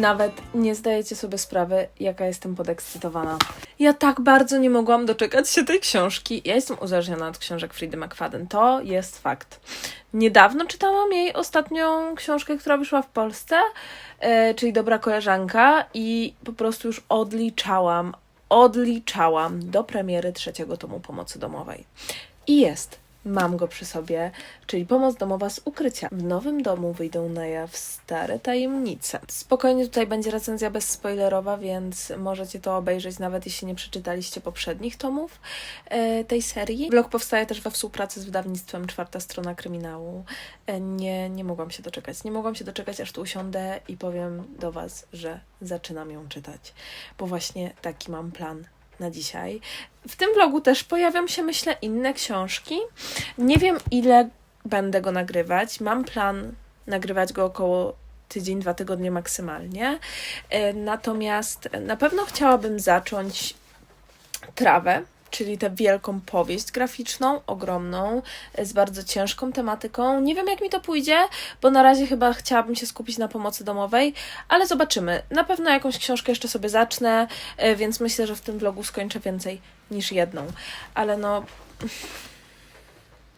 Nawet nie zdajecie sobie sprawy, jaka jestem podekscytowana. Ja tak bardzo nie mogłam doczekać się tej książki. Ja jestem uzależniona od książek Fridy McFadden. To jest fakt. Niedawno czytałam jej ostatnią książkę, która wyszła w Polsce, e, czyli Dobra koleżanka i po prostu już odliczałam, odliczałam do premiery trzeciego tomu Pomocy Domowej. I jest. Mam go przy sobie, czyli pomoc domowa z ukrycia. W nowym domu wyjdą na jaw stare tajemnice. Spokojnie tutaj będzie recenzja bezspoilerowa, więc możecie to obejrzeć nawet jeśli nie przeczytaliście poprzednich tomów e, tej serii. Blog powstaje też we współpracy z wydawnictwem Czwarta Strona Kryminału. E, nie, nie mogłam się doczekać. Nie mogłam się doczekać, aż tu usiądę i powiem do Was, że zaczynam ją czytać. Bo właśnie taki mam plan na dzisiaj. W tym vlogu też pojawią się, myślę, inne książki. Nie wiem, ile będę go nagrywać. Mam plan nagrywać go około tydzień, dwa tygodnie maksymalnie. E, Natomiast na pewno chciałabym zacząć trawę, czyli tę wielką powieść graficzną, ogromną, e, z bardzo ciężką tematyką. Nie wiem, jak mi to pójdzie, bo na razie chyba chciałabym się skupić na pomocy domowej, ale zobaczymy. Na pewno jakąś książkę jeszcze sobie zacznę, e, więc myślę, że w tym vlogu skończę więcej niż jedną. Ale no.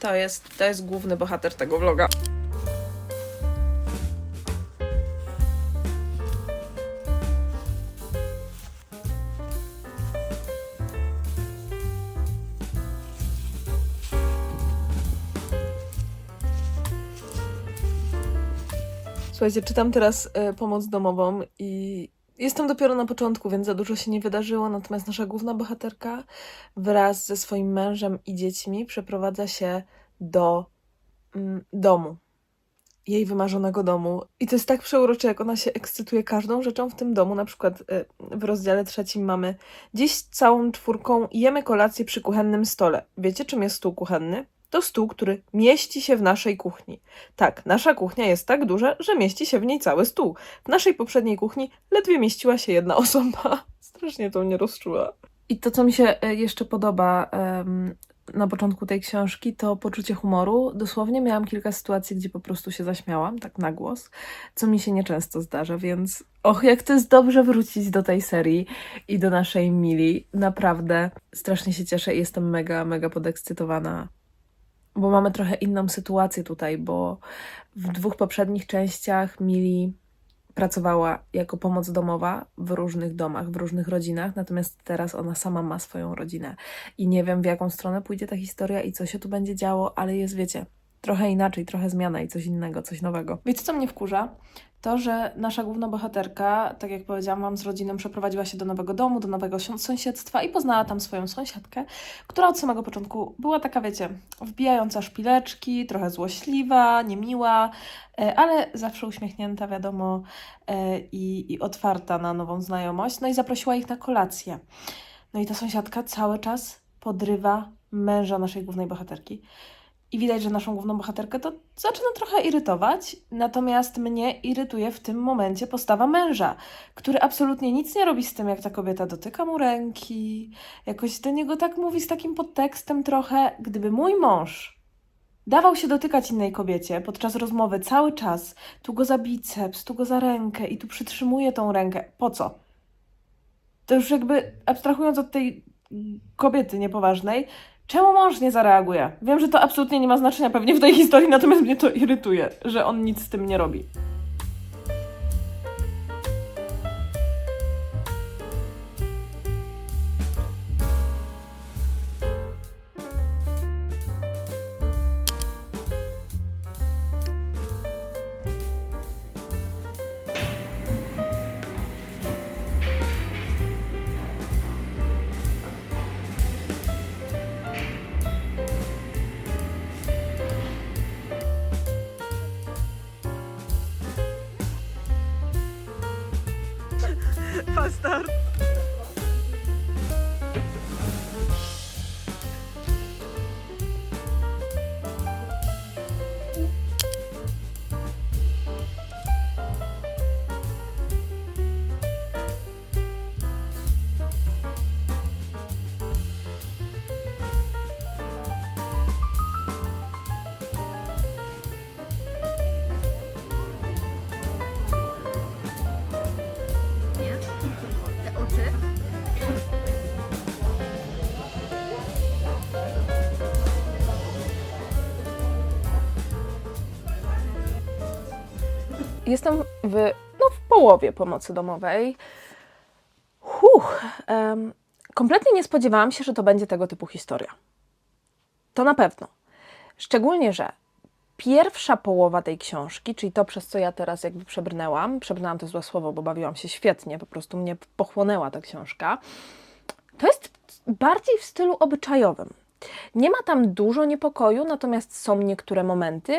To jest, to jest główny bohater tego vloga. Słuchajcie, czytam teraz e, pomoc domową i jestem dopiero na początku, więc za dużo się nie wydarzyło. Natomiast nasza główna bohaterka wraz ze swoim mężem i dziećmi przeprowadza się do mm, domu. Jej wymarzonego domu. I to jest tak przeurocze, jak ona się ekscytuje każdą rzeczą w tym domu. Na przykład e, w rozdziale trzecim mamy Dziś całą czwórką jemy kolację przy kuchennym stole. Wiecie, czym jest stół kuchenny? To stół, który mieści się w naszej kuchni. Tak, nasza kuchnia jest tak duża, że mieści się w niej cały stół. W naszej poprzedniej kuchni ledwie mieściła się jedna osoba. Strasznie to mnie rozczuła. I to, co mi się e, jeszcze podoba na początku tej książki, to poczucie humoru. Dosłownie miałam kilka sytuacji, gdzie po prostu się zaśmiałam, tak na głos, co mi się nieczęsto zdarza, więc och, jak to jest dobrze wrócić do tej serii i do naszej Mili. Naprawdę strasznie się cieszę i jestem mega, mega podekscytowana bo mamy trochę inną sytuację tutaj, bo w dwóch poprzednich częściach Mili pracowała jako pomoc domowa w różnych domach, w różnych rodzinach, natomiast teraz ona sama ma swoją rodzinę. I nie wiem, w jaką stronę pójdzie ta historia i co się tu będzie działo, ale jest, wiecie, trochę inaczej, trochę zmiana i coś innego, coś nowego. Wiecie, co mnie wkurza? To, że nasza główna bohaterka, tak jak powiedziałam, wam z rodziną przeprowadziła się do nowego domu, do nowego si- sąsiedztwa i poznała tam swoją sąsiadkę, która od samego początku była taka, wiecie, wbijająca szpileczki, trochę złośliwa, niemiła, e, ale zawsze uśmiechnięta, wiadomo, e, i, i otwarta na nową znajomość. No i zaprosiła ich na kolację. No i ta sąsiadka cały czas podrywa męża naszej głównej bohaterki. I widać, że naszą główną bohaterkę to zaczyna trochę irytować, natomiast mnie irytuje w tym momencie postawa męża, który absolutnie nic nie robi z tym, jak ta kobieta dotyka mu ręki, jakoś do niego tak mówi z takim podtekstem trochę, gdyby mój mąż dawał się dotykać innej kobiecie podczas rozmowy cały czas, tu go za biceps, tu go za rękę i tu przytrzymuje tą rękę, po co? To już jakby abstrahując od tej kobiety niepoważnej, Czemu mąż nie zareaguje? Wiem, że to absolutnie nie ma znaczenia pewnie w tej historii, natomiast mnie to irytuje, że on nic z tym nie robi. Pastor. Jestem w, no, w połowie pomocy domowej. Huch, em, kompletnie nie spodziewałam się, że to będzie tego typu historia. To na pewno. Szczególnie, że pierwsza połowa tej książki, czyli to, przez co ja teraz jakby przebrnęłam, przebrnęłam to złe słowo, bo bawiłam się świetnie, po prostu mnie pochłonęła ta książka, to jest bardziej w stylu obyczajowym. Nie ma tam dużo niepokoju, natomiast są niektóre momenty,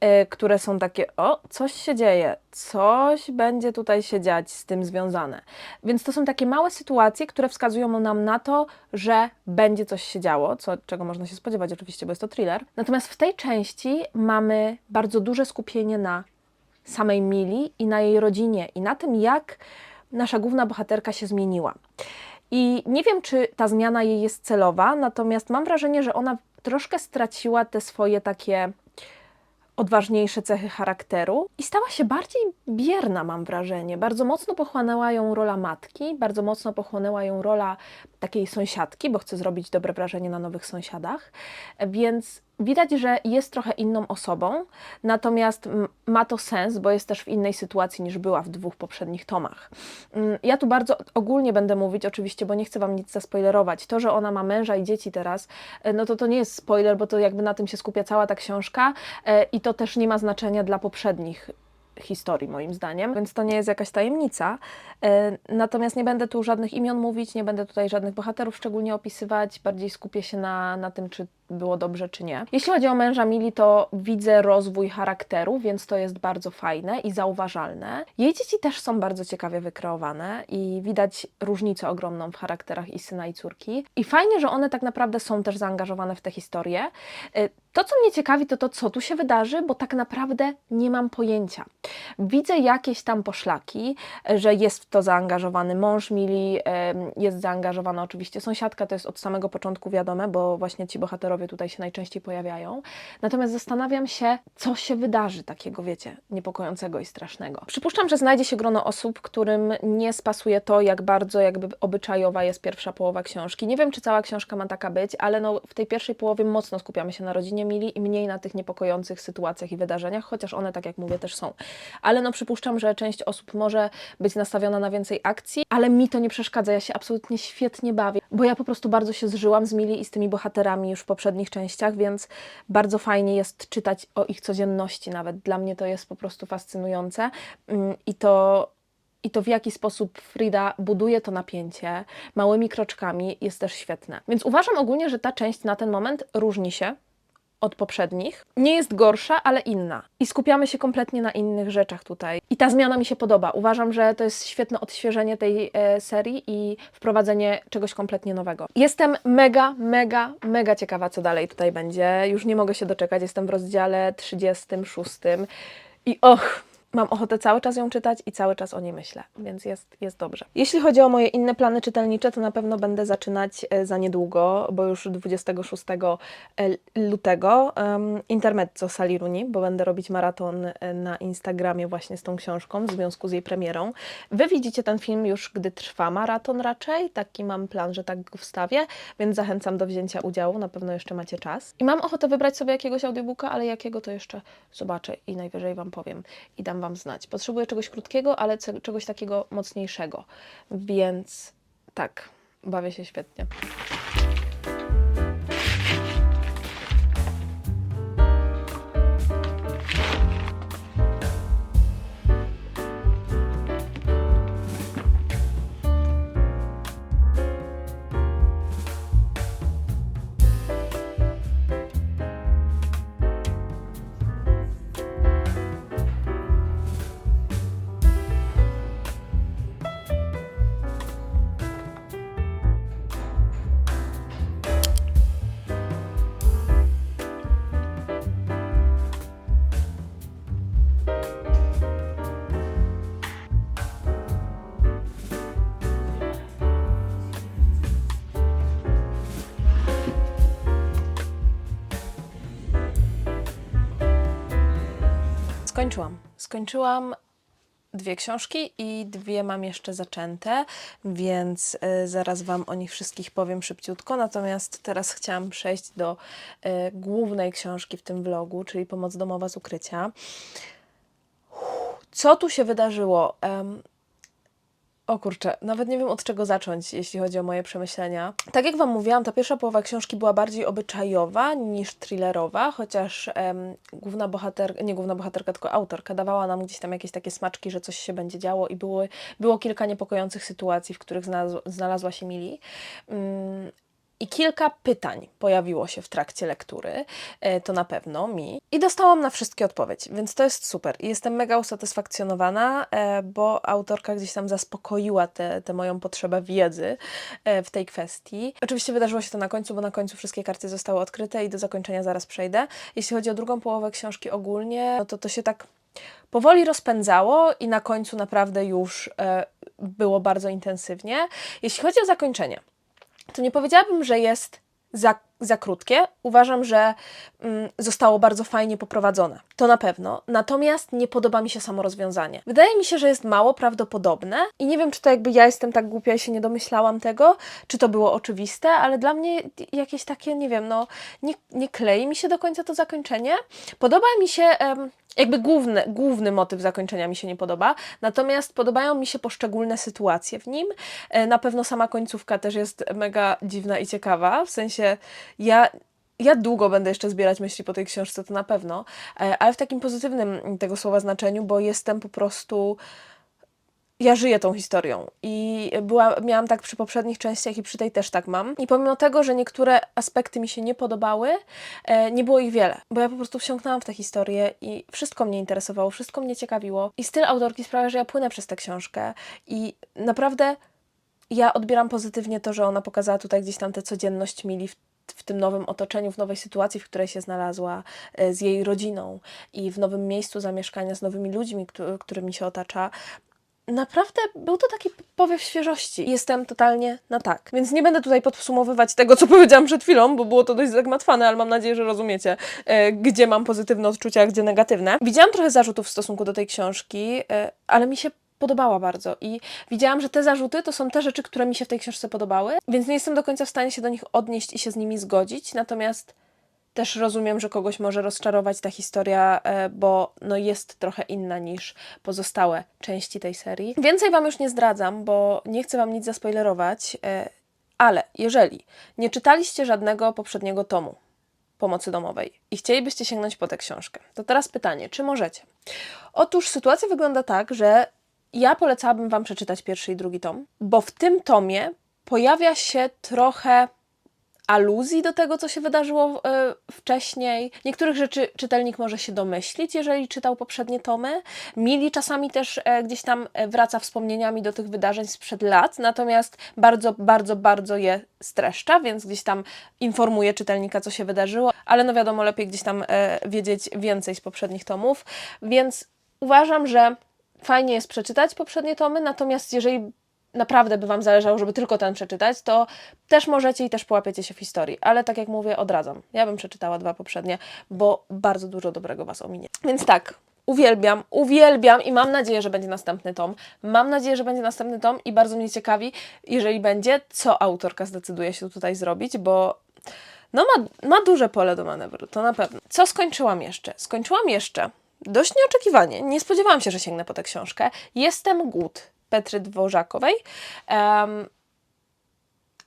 e, które są takie, o, coś się dzieje, coś będzie tutaj się dziać z tym związane. Więc to są takie małe sytuacje, które wskazują nam na to, że będzie coś się działo, co, czego można się spodziewać oczywiście, bo jest to thriller. Natomiast w tej części mamy bardzo duże skupienie na samej Mili i na jej rodzinie i na tym, jak nasza główna bohaterka się zmieniła. I nie wiem, czy ta zmiana jej jest celowa, natomiast mam wrażenie, że ona troszkę straciła te swoje takie odważniejsze cechy charakteru i stała się bardziej bierna, mam wrażenie. Bardzo mocno pochłonęła ją rola matki, bardzo mocno pochłonęła ją rola takiej sąsiadki, bo chce zrobić dobre wrażenie na nowych sąsiadach. Więc widać, że jest trochę inną osobą, natomiast m, ma to sens, bo jest też w innej sytuacji niż była w dwóch poprzednich tomach. Mm, Ja tu bardzo ogólnie będę mówić, oczywiście, bo nie chcę Wam nic zaspoilerować. To, że ona ma męża i dzieci teraz, e, no to to nie jest spoiler, bo to jakby na tym się skupia cała ta książka e, i to też nie ma znaczenia dla poprzednich historii, moim zdaniem, więc to nie jest jakaś tajemnica. E, Natomiast nie będę tu żadnych imion mówić, nie będę tutaj żadnych bohaterów szczególnie opisywać, bardziej skupię się na, na tym, czy było dobrze, czy nie. Jeśli chodzi o męża Mili, to widzę rozwój charakteru, więc to jest bardzo fajne i zauważalne. Jej dzieci też są bardzo ciekawie wykreowane i widać różnicę ogromną w charakterach i syna i córki. I fajnie, że one tak naprawdę są też zaangażowane w tę historię. To, co mnie ciekawi, to to, co tu się wydarzy, bo tak naprawdę nie mam pojęcia. Widzę jakieś tam poszlaki, że jest w to zaangażowany mąż Mili, jest zaangażowana oczywiście sąsiadka, to jest od samego początku wiadome, bo właśnie ci bohaterowie tutaj się najczęściej pojawiają. Natomiast zastanawiam się, co się wydarzy takiego, wiecie, niepokojącego i strasznego. Przypuszczam, że znajdzie się grono osób, którym nie spasuje to, jak bardzo jakby obyczajowa jest pierwsza połowa książki. Nie wiem, czy cała książka ma taka być, ale no, w tej pierwszej połowie mocno skupiamy się na rodzinie Mili i mniej na tych niepokojących sytuacjach i wydarzeniach, chociaż one, tak jak mówię, też są. Ale no przypuszczam, że część osób może być nastawiona na więcej akcji, ale mi to nie przeszkadza. Ja się absolutnie świetnie bawię, bo ja po prostu bardzo się zżyłam z Mili i z tymi bohaterami już w poprzednich częściach, więc bardzo fajnie jest czytać o ich codzienności nawet. Dla mnie to jest po prostu fascynujące Mm, i to i to w jaki sposób Frida buduje to napięcie małymi kroczkami jest też świetne. Więc uważam ogólnie, że ta część na ten moment różni się od poprzednich. Nie jest gorsza, ale inna. I skupiamy się kompletnie na innych rzeczach tutaj. I ta zmiana mi się podoba. Uważam, że to jest świetne odświeżenie tej e, serii i wprowadzenie czegoś kompletnie nowego. Jestem mega, mega, mega ciekawa, co dalej tutaj będzie. Już nie mogę się doczekać. Jestem w rozdziale 36 i och, mam ochotę cały czas ją czytać i cały czas o niej myślę, więc jest, jest dobrze. Jeśli chodzi o moje inne plany czytelnicze, to na pewno będę zaczynać e, za niedługo, bo już 26 lutego um, Intermezzo Sali Runi, bo będę robić maraton e, na Instagramie właśnie z tą książką w związku z jej premierą. Wy widzicie ten film już, gdy trwa maraton raczej, taki mam plan, że tak go wstawię, więc zachęcam do wzięcia udziału, na pewno jeszcze macie czas. I mam ochotę wybrać sobie jakiegoś audiobooka, ale jakiego to jeszcze zobaczę i najwyżej Wam powiem i dam Wam znać. Potrzebuję czegoś krótkiego, ale czegoś takiego mocniejszego, więc tak, bawię się świetnie. Skończyłam. Skończyłam dwie książki i dwie mam jeszcze zaczęte, więc y, zaraz Wam o nich wszystkich powiem szybciutko. Natomiast teraz chciałam przejść do y, głównej książki w tym vlogu, czyli Pomoc domowa z ukrycia. Co tu się wydarzyło? O kurczę, nawet nie wiem od czego zacząć, jeśli chodzi o moje przemyślenia. Tak jak Wam mówiłam, ta pierwsza połowa książki była bardziej obyczajowa niż thrillerowa, chociaż em, główna bohaterka, nie główna bohaterka, tylko autorka dawała nam gdzieś tam jakieś takie smaczki, że coś się będzie działo i były, było kilka niepokojących sytuacji, w których znalazła, znalazła się Mili. Mm, i kilka pytań pojawiło się w trakcie lektury, e, to na pewno mi. I dostałam na wszystkie odpowiedź, więc to jest super. I jestem mega usatysfakcjonowana, e, bo autorka gdzieś tam zaspokoiła tę moją potrzebę wiedzy e, w tej kwestii. Oczywiście wydarzyło się to na końcu, bo na końcu wszystkie karty zostały odkryte i do zakończenia zaraz przejdę. Jeśli chodzi o drugą połowę książki ogólnie, no to to się tak powoli rozpędzało i na końcu naprawdę już było bardzo intensywnie. Jeśli chodzi o zakończenie, to nie powiedziałabym, że jest za, za krótkie. Uważam, że mm, zostało bardzo fajnie poprowadzone. To na pewno. Natomiast nie podoba mi się samo rozwiązanie. Wydaje mi się, że jest mało prawdopodobne i nie wiem, czy to jakby ja jestem tak głupia i się nie domyślałam tego, czy to było oczywiste, ale dla mnie jakieś takie, nie wiem, no nie, nie klei mi się do końca to zakończenie. Podoba mi się... Jakby główny, główny motyw zakończenia mi się nie podoba, natomiast podobają mi się poszczególne sytuacje w nim. E, na pewno sama końcówka też jest mega dziwna i ciekawa, w sensie ja ja długo będę jeszcze zbierać myśli po tej książce, to na pewno, e, ale w takim pozytywnym tego słowa znaczeniu, bo jestem po prostu ja żyję tą historią i była, miałam tak przy poprzednich częściach i przy tej też tak mam. I pomimo tego, że niektóre aspekty mi się nie podobały, e, nie było ich wiele, bo ja po prostu wsiąknęłam w tę historię i wszystko mnie interesowało, wszystko mnie ciekawiło. I styl autorki sprawia, że ja płynę przez tę książkę i naprawdę ja odbieram pozytywnie to, że ona pokazała tutaj gdzieś tam tę codzienność Mili w w tym nowym otoczeniu, w nowej sytuacji, w której się znalazła, e, z jej rodziną i w nowym miejscu zamieszkania, z nowymi ludźmi, którymi się otacza, naprawdę był to taki powiew świeżości. Jestem totalnie na tak. Więc nie będę tutaj podsumowywać tego, co powiedziałam przed chwilą, bo było to dość zagmatwane, ale mam nadzieję, że rozumiecie, e, gdzie mam pozytywne odczucia, a gdzie negatywne. Widziałam trochę zarzutów w stosunku do tej książki, e, ale mi się podobała bardzo i widziałam, że te zarzuty to są te rzeczy, które mi się w tej książce podobały, więc nie jestem do końca w stanie się do nich odnieść i się z nimi zgodzić, natomiast też rozumiem, że kogoś może rozczarować ta historia, e, bo no jest trochę inna niż pozostałe części tej serii. Więcej Wam już nie zdradzam, bo nie chcę Wam nic zaspoilerować, e, ale jeżeli nie czytaliście żadnego poprzedniego tomu pomocy domowej i chcielibyście sięgnąć po tę książkę, to teraz pytanie, czy możecie? Otóż sytuacja wygląda tak, że ja polecałabym Wam przeczytać pierwszy i drugi tom, bo w tym tomie pojawia się trochę aluzji do tego, co się wydarzyło e, wcześniej. Niektórych rzeczy czytelnik może się domyślić, jeżeli czytał poprzednie tomy. Mili czasami też e, gdzieś tam e, wraca wspomnieniami do tych wydarzeń sprzed lat, natomiast bardzo, bardzo, bardzo je streszcza, więc gdzieś tam informuje czytelnika, co się wydarzyło, ale no wiadomo, lepiej gdzieś tam wiedzieć więcej z poprzednich tomów, więc uważam, że fajnie jest przeczytać poprzednie tomy, natomiast jeżeli naprawdę by Wam zależało, żeby tylko ten przeczytać, to też możecie i też połapiecie się w historii. Ale tak jak mówię, odradzam. Ja bym przeczytała dwa poprzednie, bo bardzo dużo dobrego Was ominie. Więc tak, uwielbiam, uwielbiam i mam nadzieję, że będzie następny tom. Mam nadzieję, że będzie następny tom i bardzo mnie ciekawi, jeżeli będzie, co autorka zdecyduje się tutaj zrobić, bo no ma, ma duże pole do manewru, to na pewno. Co skończyłam jeszcze? Skończyłam jeszcze dość nieoczekiwanie. Nie spodziewałam się, że sięgnę po tę książkę. Jestem Głód Petry Dworzakowej. Um,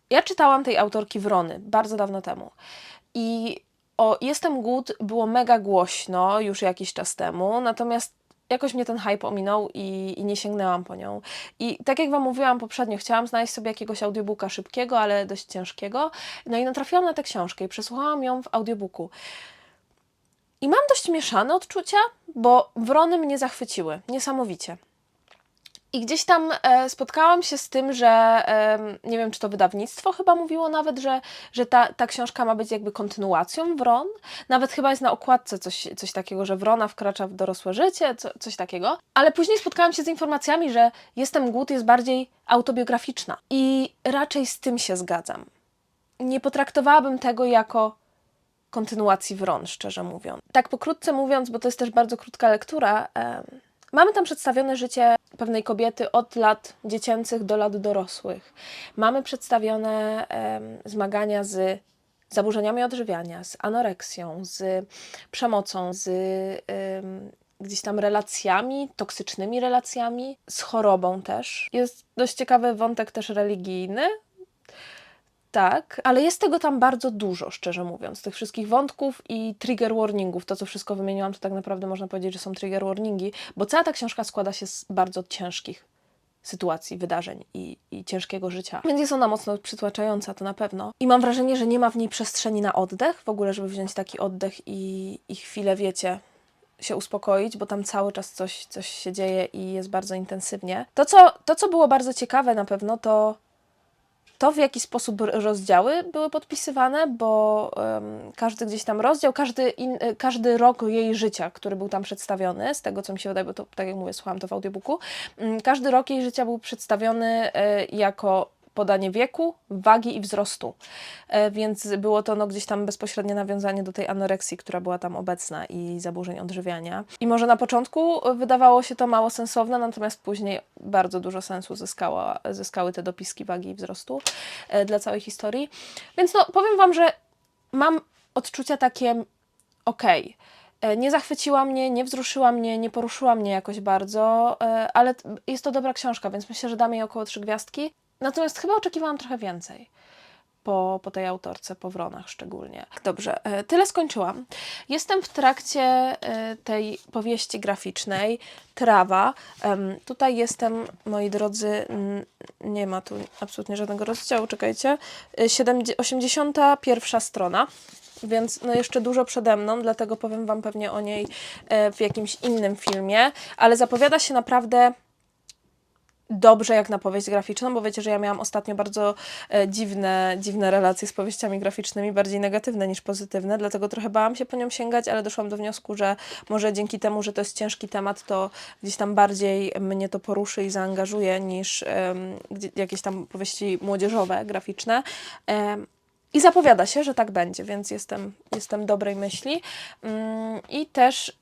ja czytałam tej autorki Wrony bardzo dawno temu i o Jestem Głód było mega głośno już jakiś czas temu, natomiast jakoś mnie ten hype ominął i, i, nie sięgnęłam po nią. I tak jak Wam mówiłam poprzednio, chciałam znaleźć sobie jakiegoś audiobooka szybkiego, ale dość ciężkiego. No i natrafiłam na tę książkę i przesłuchałam ją w audiobooku. I mam dość mieszane odczucia, bo wrony mnie zachwyciły niesamowicie. I gdzieś tam e, spotkałam się z tym, że e, nie wiem, czy to wydawnictwo chyba mówiło nawet, że, że ta, ta książka ma być jakby kontynuacją Wron. Nawet chyba jest na okładce coś, coś takiego, że Wrona wkracza w dorosłe życie, co, coś takiego. Ale później spotkałam się z informacjami, że Jestem Głód jest bardziej autobiograficzna. I raczej z tym się zgadzam. Nie potraktowałabym tego jako kontynuacji Wron, szczerze mówiąc. Tak pokrótce mówiąc, bo to jest też bardzo krótka lektura, e, mamy tam przedstawione życie pewnej kobiety od lat dziecięcych do lat dorosłych. Mamy przedstawione e, zmagania z zaburzeniami odżywiania, z anoreksją, z przemocą, z gdzieś tam relacjami, toksycznymi relacjami, z chorobą też. Jest dość ciekawy wątek też religijny, tak, ale jest tego tam bardzo dużo, szczerze mówiąc, tych wszystkich wątków i trigger warningów. To, co wszystko wymieniłam, to tak naprawdę można powiedzieć, że są trigger warningi, bo cała ta książka składa się z bardzo ciężkich sytuacji, wydarzeń i, i ciężkiego życia. Więc jest ona mocno przytłaczająca, to na pewno. I mam wrażenie, że nie ma w niej przestrzeni na oddech, w ogóle, żeby wziąć taki oddech i, i chwilę, wiecie, się uspokoić, bo tam cały czas coś, coś się dzieje i jest bardzo intensywnie. To co, to, co było bardzo ciekawe na pewno, to to, w jaki sposób rozdziały były podpisywane, bo em, każdy gdzieś tam rozdział, każdy, in, e, każdy rok jej życia, który był tam przedstawiony, z tego co mi się wydaje, bo to, tak jak mówię, słuchałam to w audiobooku, mm, każdy rok jej życia był przedstawiony e, jako podanie wieku, wagi i wzrostu. E, Więc było to no, gdzieś tam bezpośrednie nawiązanie do tej anoreksji, która była tam obecna i zaburzeń odżywiania. I może na początku wydawało się to mało sensowne, natomiast później bardzo dużo sensu zyskała, zyskały te dopiski wagi i wzrostu e, dla całej historii. Więc no, powiem Wam, że mam odczucia takie okej. E, Nie zachwyciła mnie, nie wzruszyła mnie, nie poruszyła mnie jakoś bardzo, ale jest to dobra książka, więc myślę, że damy jej około trzy gwiazdki. Natomiast chyba oczekiwałam trochę więcej po, po tej autorce, po Wronach szczególnie. Dobrze, e, tyle skończyłam. Jestem w trakcie e, tej powieści graficznej Trawa. Tutaj jestem, moi drodzy, nie ma tu absolutnie żadnego rozdziału, czekajcie. E, siedemdzie- 81 strona. Więc no jeszcze dużo przede mną, dlatego powiem Wam pewnie o niej e, w jakimś innym filmie, ale zapowiada się naprawdę dobrze jak na powieść graficzną, bo wiecie, że ja miałam ostatnio bardzo e, dziwne, dziwne relacje z powieściami graficznymi, bardziej negatywne niż pozytywne, dlatego trochę bałam się po nią sięgać, ale doszłam do wniosku, że może dzięki temu, że to jest ciężki temat, to gdzieś tam bardziej mnie to poruszy i zaangażuje niż jakieś tam powieści młodzieżowe, graficzne. I zapowiada się, że tak będzie, więc jestem, jestem dobrej myśli. Mm, I też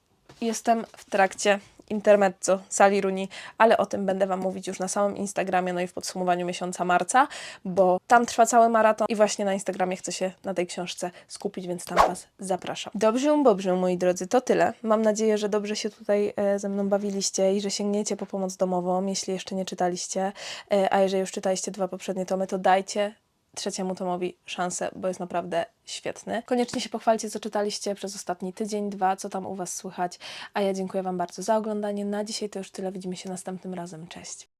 jestem w trakcie intermezzo sali Runi, ale o tym będę Wam mówić już na samym Instagramie, no i w podsumowaniu miesiąca marca, bo tam trwa cały maraton i właśnie na Instagramie chcę się na tej książce skupić, więc tam Was zapraszam. Dobrze, dobrze, moi drodzy, to tyle. Mam nadzieję, że dobrze się tutaj e, ze mną bawiliście i że sięgniecie po pomoc domową, jeśli jeszcze nie czytaliście, e, a jeżeli już czytaliście dwa poprzednie tomy, to dajcie trzeciemu tomowi szansę, bo jest naprawdę świetny. Koniecznie się pochwalcie, co czytaliście przez ostatni tydzień, dwa, co tam u Was słychać. A ja dziękuję Wam bardzo za oglądanie. Na dzisiaj to już tyle. Widzimy się następnym razem. Cześć.